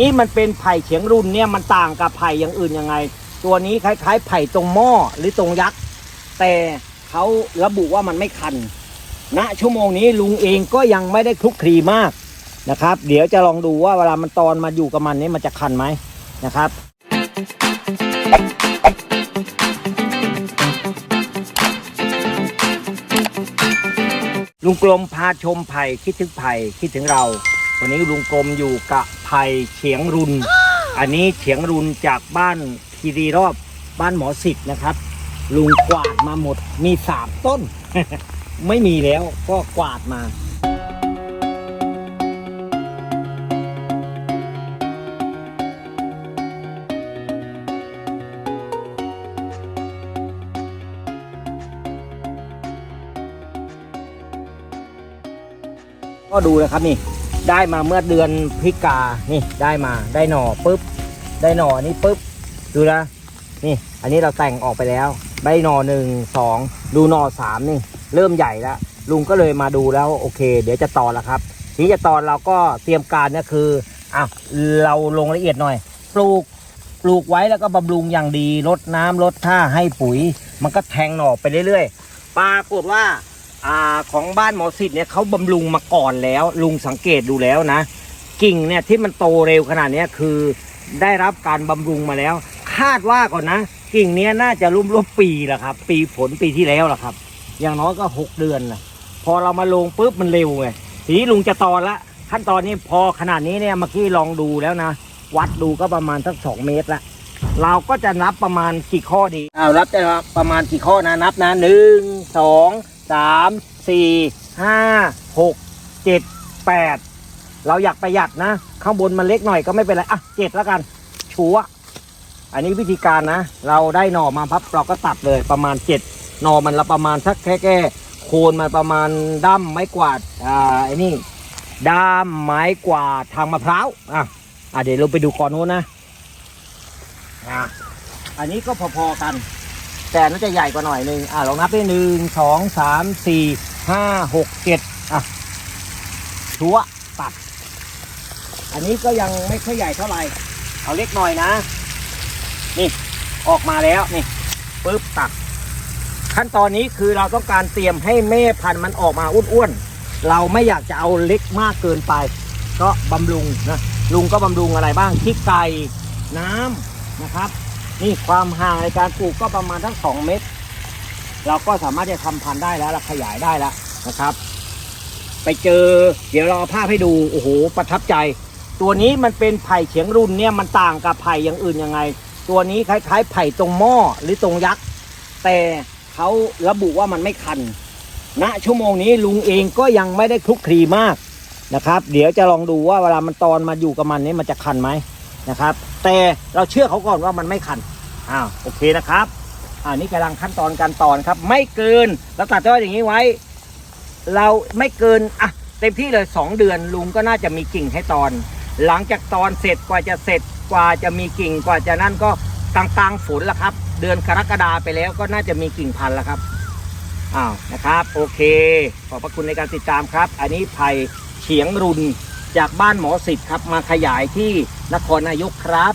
นี้มันเป็นไผ่เฉียงรุนเนี่ยมันต่างกับไผ่อย่างอื่นยังไง ตัวนี้คล้ายๆ ไผ่ตรงหม้อหรือตรงยักษ์แต่เขาระบุว่ามันไม่คันณชั่วโมงนี้ลุงเองก็ยังไม่ได้คลุกคลีมากนะครับ เดี๋ยวจะลองดูว่าเวลามันตอนมาอยู่กับมันนี่มันจะคันไหมนะครับลุงกลมพาชมไผ่คิดถึงไผ่คิดถึงเรา วันนี้ลุงกลมอยู่กับไผ่เฉียงรุน อันนี้เฉียงรุนจากบ้านคีรีรอบบ้านหมอสิทธิ์นะครับ ลุงกวาดมาหมดมีสามต้น ไม่มีแล้วก็กวาดมาก็ดูนะครับนี่ ได้มาเมื่อเดือนพฤศจิกานี่ได้มาได้หน่อปุ๊บ ได้หน่อนี่ปุ๊บ ดูนะนี่ อันนี้เราแต่งออกไปแล้วได้หน่อหนึ่งสองดูหน่อสามนี่ เริ่มใหญ่แล้วลุงก็เลยมาดูแล้วโอเค เดี๋ยวจะตอนแล้วครับทีนี้จะตอนเราก็เตรียมการเนี่ยคืออะเราลงละเอียดหน่อย ปลูกปลูกไว้แล้วก็บำรุงอย่างดีลดน้ำลดท่าให้ปุ๋ย มันก็แทงหน่อไปเรื่อยๆปรากฏว่า อ่าของบ้านหมอสิทธิ์เนี่ยเขาบำรุงมาก่อนแล้ว ลุงสังเกตดูแล้วนะ กิ่งเนี่ยที่มันโตเร็วขนาดเนี้ยคือได้รับการบำรุงมาแล้ว คาดว่าก่อนนะ กิ่งเนี้ยน่าจะรุ่มร่วมปีละครับ ปีฝนปีที่แล้วละครับ อย่างน้อยก็หกเดือนนะพอเรามาลงปุ๊บมันเร็วไงทีนี้ลุงจะตอนละขั้นตอนนี้พอขนาดนี้เนี่ยเมื่อกี้ลองดูแล้วนะ วัดดูก็ประมาณสักสองเมตรละเราก็จะนับประมาณกี่ข้อดีอ้าวรับได้ครับประมาณกี่ข้อนะนับนะหนึ่งสอง สามสี่ห้าหกเจ็ดแปดเราอยากประหยัดนะ ข้างบนมันเล็กหน่อยก็ไม่เป็นไร อะเจ็ดแล้วกัน ชัวอันนี้วิธีการนะ เราได้หน่อมาพับเราก็ตัดเลยประมาณเจ็ดหน่อมันละประมาณสักแค่แค่โคนมันประมาณด้ามไม้กวาดอ่าไอ้นี่ด้ามไม้กวาดทางมะพร้าวอะอะเดี๋ยวเราไปดูก่อนโน้นนะอะอันนี้ก็พอๆกัน แต่น่าจะใหญ่กว่าหน่อยหนึ่งอะลองนับได้หนึ่งสองสามสี่ห้าหกเจ็ดอะชัวตัด อันนี้ก็ยังไม่ค่อยใหญ่เท่าไหร่ เอาเล็กหน่อยนะ นี่ออกมาแล้วนี่ปึ๊บตัด ขั้นตอนนี้คือเราต้องการเตรียมให้แม่พันธุ์มันออกมาอ้วนๆเราไม่อยากจะเอาเล็กมากเกินไป ก็บำรุงนะลุงก็บำรุงอะไรบ้างขี้ไก่น้ำนะครับ นี่ความห่างในการปลูกก็ประมาณทั้งสองเมตร เราก็สามารถจะทำพันธุ์ได้แล้วลขยายได้แล้วนะครับ ไปเจอเดี๋ยวเราเอาภาพให้ดูโอ้โหประทับใจ ตัวนี้มันเป็นไผ่เฉียงรุนเนี่ยมันต่างกับไผ่อย่างอื่นยังไง ตัวนี้คล้ายๆไผ่ตรงหม้อหรือตรงยักษ์แต่เขาระบุว่ามันไม่คันณชั่วโมงนี้ลุงเองก็ยังไม่ได้คลุกคลีมากนะครับ เดี๋ยวจะลองดูว่าเวลามันตอนมาอยู่กับมันนี่มันจะคันไหมนะครับ แต่เราเชื่อเขาก่อนว่ามันไม่คัน อ้าวโอเคนะครับอ่านี่กำลังขั้นตอนการตอนครับ ไม่เกินเราตัดไว้อย่างนี้ไว้ เราไม่เกินอะเต็มที่เลยสองเดือนลุงก็น่าจะมีกิ่งให้ตอน หลังจากตอนเสร็จกว่าจะเสร็จกว่าจะมีกิ่งกว่าจะนั่นก็กลางกลางๆฝนละครับ เดือนกรกฎาไปแล้วก็น่าจะมีกิ่งพันธุ์แล้วครับอ้าวนะครับ โอเค ขอบพระคุณในการติดตามครับ อันนี้ไผ่เฉียงรุนจากบ้านหมอสิทธิ์ครับมาขยายที่นครนายกครับ